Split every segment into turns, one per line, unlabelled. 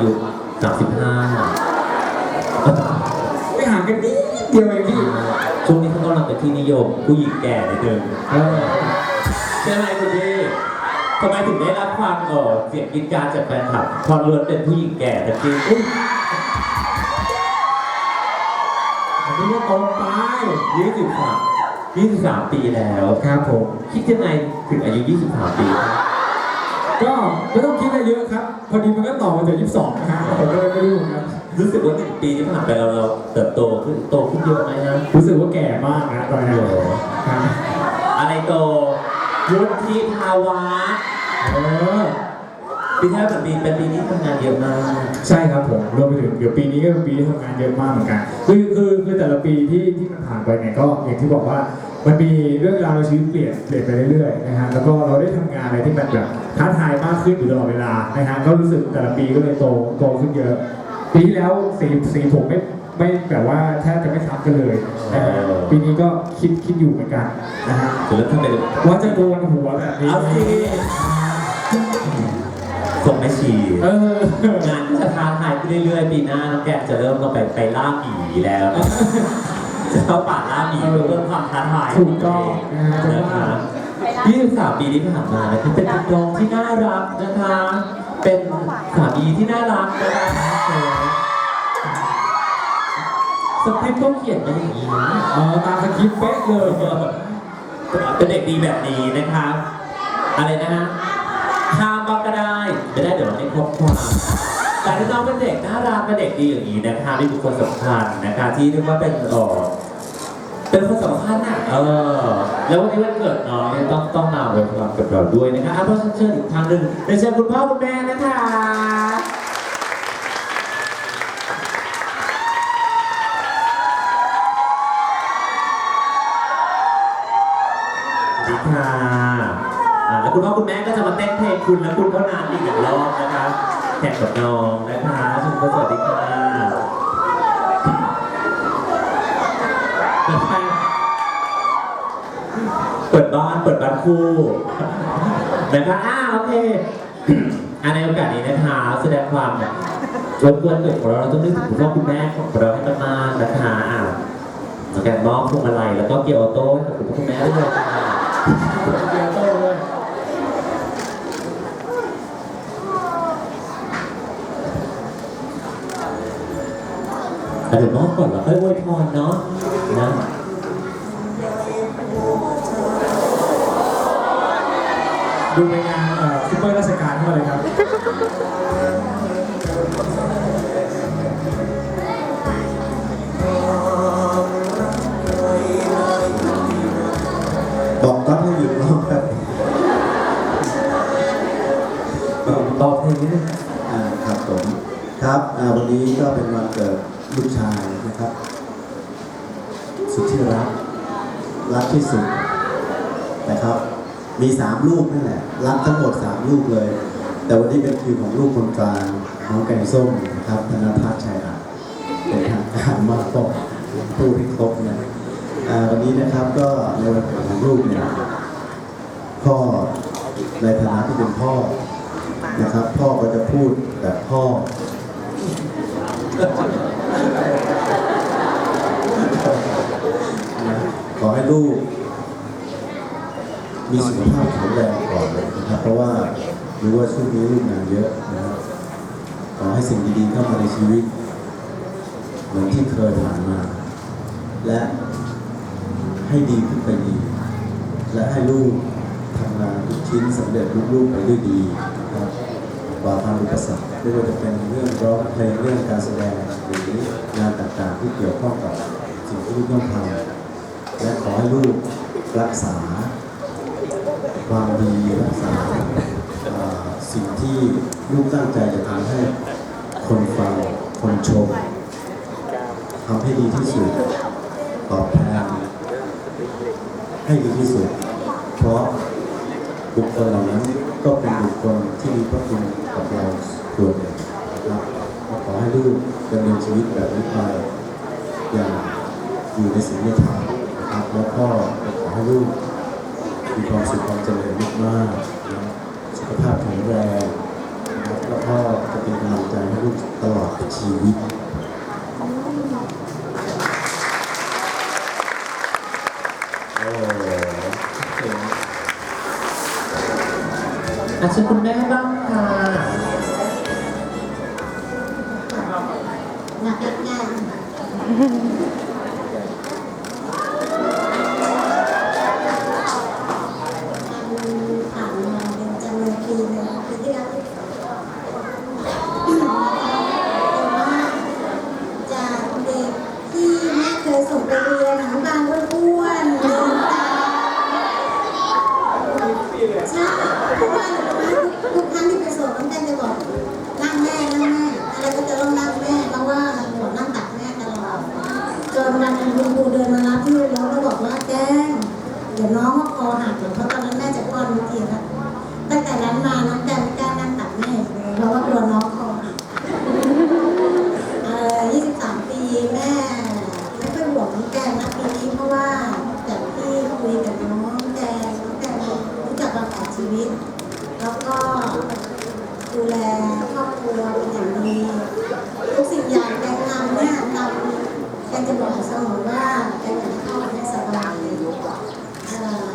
อายุสามสิบห้า
ไม่ห่างกันนิดเดียวเองพี่
ช่วงนี้เขากำลังเป็นที่นิยมผู้หญิงแก่ในเดิม
เออ
ใช่ไหมคุณพี่ทำไมถึงได้รับความเออเสียงกรีดกรารจากแฟนคลับพอล้วนเป็นผู้หญิงแก่แต่จริงอุ๊ย
อันนี้ก็ตรงไป
ยี่สิบสามยี่สิบสามปีแล้ว
ครับผม
คิดยังไงถึงอายุยี่สิบสามปี
ก็ไม่ต้องคิดอะไรเยอะครับ พอดีมันก็ต่อมาถึงยี่สิบสองนะฮะผมก็เลยไม่รู้ครับ
รู้สึกว่าหนึ่งปีที่ผ่านไปเราเราเติบโตขึ้นโตขึ้นเยอะไหมนะ
รู้สึกว่าแก่มากนะตอนนี้
โอ้โห
ครับ
อะไรโตวุฒิภาวะ
เออ
ปีที่แล้วเป็นปีเป็นปีนี้ทำงานเยอะมาก
ใช่ครับผมรวมไปถึงเดี๋ยวปีนี้ก็เป็นปีที่ทำงานเยอะมากเหมือนกันคือคือคือแต่ละปีที่ที่มันผ่านไปเนี่ยก็อย่างที่บอกว่า มันมีเรื่องราวในชีวิตเปลี่ยนเปลี่ยนไปเรื่อยๆนะฮะแล้วก็เราได้ทำงานอะไรที่มันแบบท้าทายมากขึ้นอยู่ตลอดเวลานะฮะก็รู้สึกแต่ละปีก็เลยโตโตขึ้นเยอะ ปีที่แล้วสีสีผมไม่ไม่แบบว่าแทบจะไม่ซ้ำกันเลยนะฮะปีนี้ก็คิดคิดอยู่เหมือนกันนะฮะ
ถึงแล้วทำไม
ว่าจะโดนหัวแบบนี้
เอาสิส่งไม่ฉี
เออ
งานก็จะท้าทายขึ้นเรื่อยๆ ปีหน้าน้องแกจะเริ่มเราไปไปล่าหมีแล้วจะเข้าป่าล่าหมีเพื่อเพิ่ม ความท้าทาย
ถูกต้องนะฮะเพราะ
นะ
ว่า
คะ23ปีที่ผ่านมานะคะเป็นน้องที่น่ารักนะคะ เป็นสามีที่น่ารักนะคะสคริปต์ก็เขียนมาอย่างนี้
เออตามสคริปต์เป๊ะเลย
เป็นเด็กดีแบบนี้นะคะอะไรนะฮะข้ามบ้างก็ได้ไม่ได้เดี๋ยวเราไม่ครบความแต่ถ้าน้องเป็นเด็กน่ารักเป็นเด็กดีอย่างนี้นะคะนี่คือคนสำคัญนะคะที่เรียกว่าเป็นเออ เป็นคนสำคัญอะเออแล้ววันนี้วันเกิดน้องเนี่ยต้องต้องมาอวยพรกับเราด้วยนะคะอะเพราะฉะนั้นเชิญอีกครั้งหนึ่งเรียนเชิญคุณพ่อคุณแม่นะคะสวัสดีค่ะอ่าแล้วคุณพ่อคุณแม่ก็จะมาเต้นเพลงคุณและคุณเท่านั้นอีกหนึ่งรอบนะคะแข่งกับน้องนะคะชุมพลสวัสดีค่ะ เปิดบ้านเปิดบ้านคู่นะคะอ่าโอเคอันในโอกาสนี้นะคะแสดงความรบกวนเกิดของเราเราต้องนึกถึงคุณพ่อคุณแม่ของเราให้มากๆนะคะอ่าแกมอบพวงมาลัยแล้วก็เกียร์ออโต้ให้กับคุณพ่อคุณแม่ด้วยค่ะ
เกียร์โต้เลย
แต่เดี๋ยวมอบก่อนแล้วค่อยอวยพรเนาะนะ
ดูในงานเอ่อซุปเปอร์ราชการเข้ามาเลยครับ
บอกก๊อฟให้หยุดร้องครับ
ตอบเพลงนิดนึง
อ่าครับผมครับอ่าวันนี้ก็เป็นวันเกิดลูกชายนะครับ สุดที่รักรักที่สุดนะครับ มีสามลูกนั่นแหละ รักทั้งหมดสามลูกเลย แต่วันนี้เป็นคิวของลูกคนกลางน้องแกงส้มนะครับธนพัฒน์ชัยอาจเป็นทางการมากก็ผู้ที่ครบนะอ่าวันนี้นะครับก็ในวันเกิดของลูกเนี่ยพ่อในฐานะที่เป็นพ่อนะครับ พ่อก็จะพูดแบบพ่อขอให้ลูก มีสุขภาพแข็งแรงก่อนเลยนะครับ เพราะว่ารู้ว่าช่วงนี้ลูกงานเยอะนะครับขอให้สิ่งดีๆเข้ามาในชีวิต เหมือนที่เคยผ่านมา และให้ดีขึ้นไปดี และให้ลูกทำงานทุกชิ้นสำเร็จลุลูกๆไปด้วยดีนะครับปราบความอุปสรรคไม่ว่าจะเป็นเรื่องร้องเพลงเรื่องการแสดงหรืองานต่างๆที่เกี่ยวข้องกับสิ่งที่ลูกต้องทำและขอให้ลูกรักษา ความดีรักษาสิ่งที่ลูกตั้งใจจะทำให้คนฟังคนชมทำให้ดีที่สุดตอบแทนให้ดีที่สุด เพราะบุคคลเหล่านั้นก็เป็นบุคคลที่มีพระคุณกับเราส่วนหนึ่งนะครับขอให้ลูกดำเนินชีวิตแบบนี้ไปอย่างอยู่ในสิ่งที่ทำนะครับแล้วก็ขอให้ลูก มีความสุขความเจริญมากๆสุขภาพแข็งแรงแล้วพก็จะเป็นกำลังใจให้ลูกตลอดชีวิต
โอ้อาชิญคุณแม่บ้างค่ะ
หนักงาน แกนะปีนี้เพราะว่าจากที่คุยกับน้องแกน้องแกงรู้จักวางแผนชีวิต แล้วก็ดูแลครอบครัวเป็นอย่างดีทุกสิ่งอย่างแกงทำเนี่ยทำแกงจะบอกเสมอว่าแกงอยากให้พ่อแม่สบายเอ่อ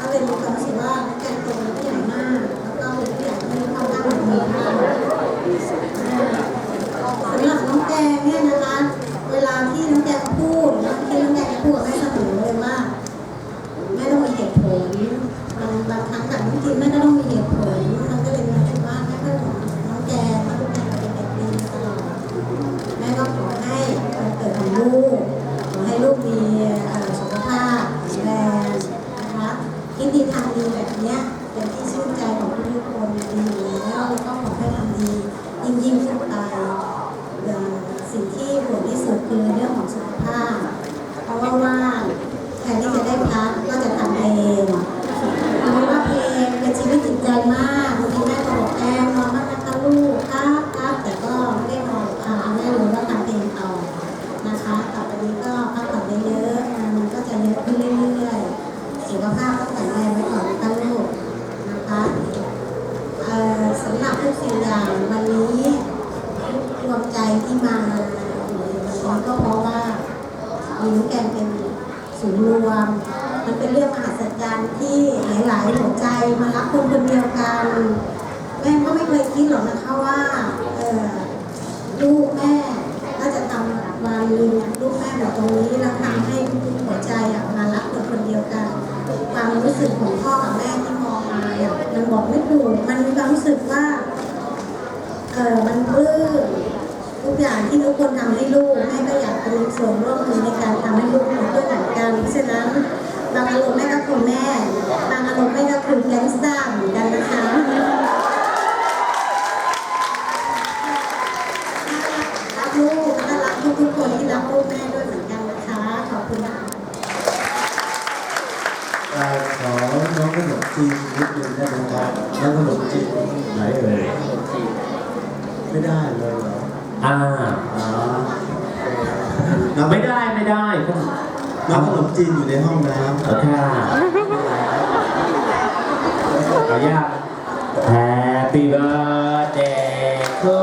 ก็เลยมีความรู้สึกว่าน้องแกงเป็นผู้ใหญ่มาก แล้วก็เป็นผู้ใหญ่ที่ค่อนข้างดีมาก สำหรับน้องแกงเนี่ยนะคะ เวลาที่น้องแกงพูดแล้วที่น้องแกงจะพูดกับแม่เสมอเลยว่าแม่ต้องมีเหตุผลบางบางครั้งกับน้องกินแม่ก็ต้องมีเหตุผลมันก็เลยมีรู้สึกว่าแม่ก็ห่วงน้องแกงเพราะทุกอย่างเป็นเด็กดีมาตลอดแม่ก็ขอให้วันเกิดของลูกขอให้ลูกมีเอ่อสุขภาพแข็งแรงนะคะคิดดีทำดีแบบเนี้ยเป็นที่ชื่นใจของทุกๆคนดีอยู่แล้วแล้วก็ขอให้ทำดียิ่งยิ่งๆขึ้นไป อย่างสิ่งที่ห่วงที่สุดคือเรื่องของสุขภาพ เพราะว่าว่างแทนที่จะได้พักก็จะทำเองเพราะว่าเพลงเป็นชีวิตจิตใจมากบางทีแม่ก็บอกแอมนอนมากนะคะลูกครับครับแต่ก็ไม่ได้นอนอ่าแม่รู้ว่าทำเพลงต่อนะคะต่อไปนี้ก็พักผ่อนเยอะๆงานมันก็จะเยอะขึ้นเรื่อยๆสุขภาพก็แข็งแรงไว้ก่อนนะคะลูกนะคะ เอ่อสำหรับทุก สิ่อย่างวันนี้รวมใจที่มาวันนี้ก็เพราะว่ามีน้องแกงเป็นศูนย์รวม มันเป็นเรื่องมหัศจรรย์ที่หลายๆหัวใจมารักคนคนเดียวกันแม่ก็ไม่เคยคิดหรอกนะคะว่าเออลูกแม่ก็จะทำวันหนึงลูกแม่อยู่ตรงนี้แล้วทำให้ทุกหัวใจอะมารักคนคนเดียวกันความรู้สึกของพ่อกับแม่ที่มองมาเนี่ยมันบอกไม่ถูกมันมีความรู้สึกว่า เออมันปลื้มทุกอย่างที่ทุกคนทำให้ลูกแม่ก็อยากเป็นส่วนร่วมมือในการทำให้ลูกเป็นเพื่อนเหมือนกันฉะนั้นบางอารมณ์แม่ก็คือแม่บางอารมณ์แม่ก็คือแก๊งสตาร์เหมือนกันนะคะรักลูกและรักทุกๆคนที่รักลูกแม่ด้วยเหมือนกันนะคะ ขอบคุณนะคะ
เราขอน้องขนมจีนนิดนึงได้ไหมครับน้องขนมจีนไหนเอ่ย ไม่ได้เลยเหรอ
อ่า
อ๋อน้อง
ไม่ได้ไม่ได้คุณ
น้องขนมจีนอยู่ในห้องน้ำ
เอาค่ะเอายาก Happy birthday to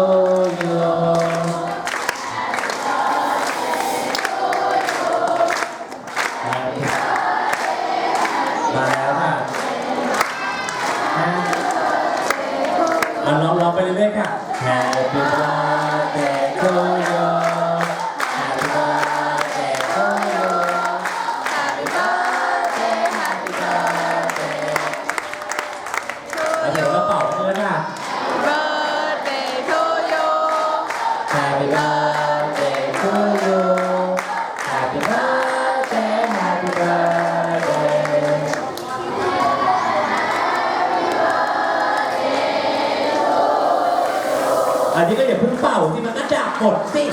อันนี้ก็อย่าเพิ่งเป่าสิมันก็ดับหมดสิ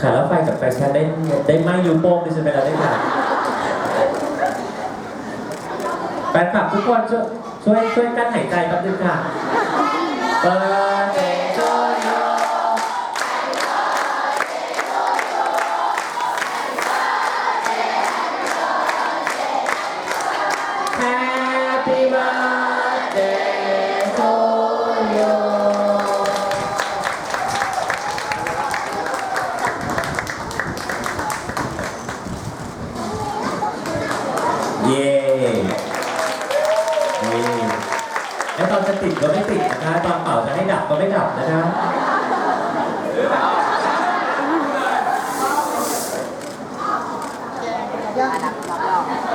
ขาแล้วไฟกับไฟแช็กได้ได้ไหมยูโป้งดิฉันไปแล้วได้ค่ะแฟนคลับทุกคนช่วยช่วยช่วยกันหายใจแป๊บนึงค่ะ Birthday ก็ไม่กลับนะครับ Yeah.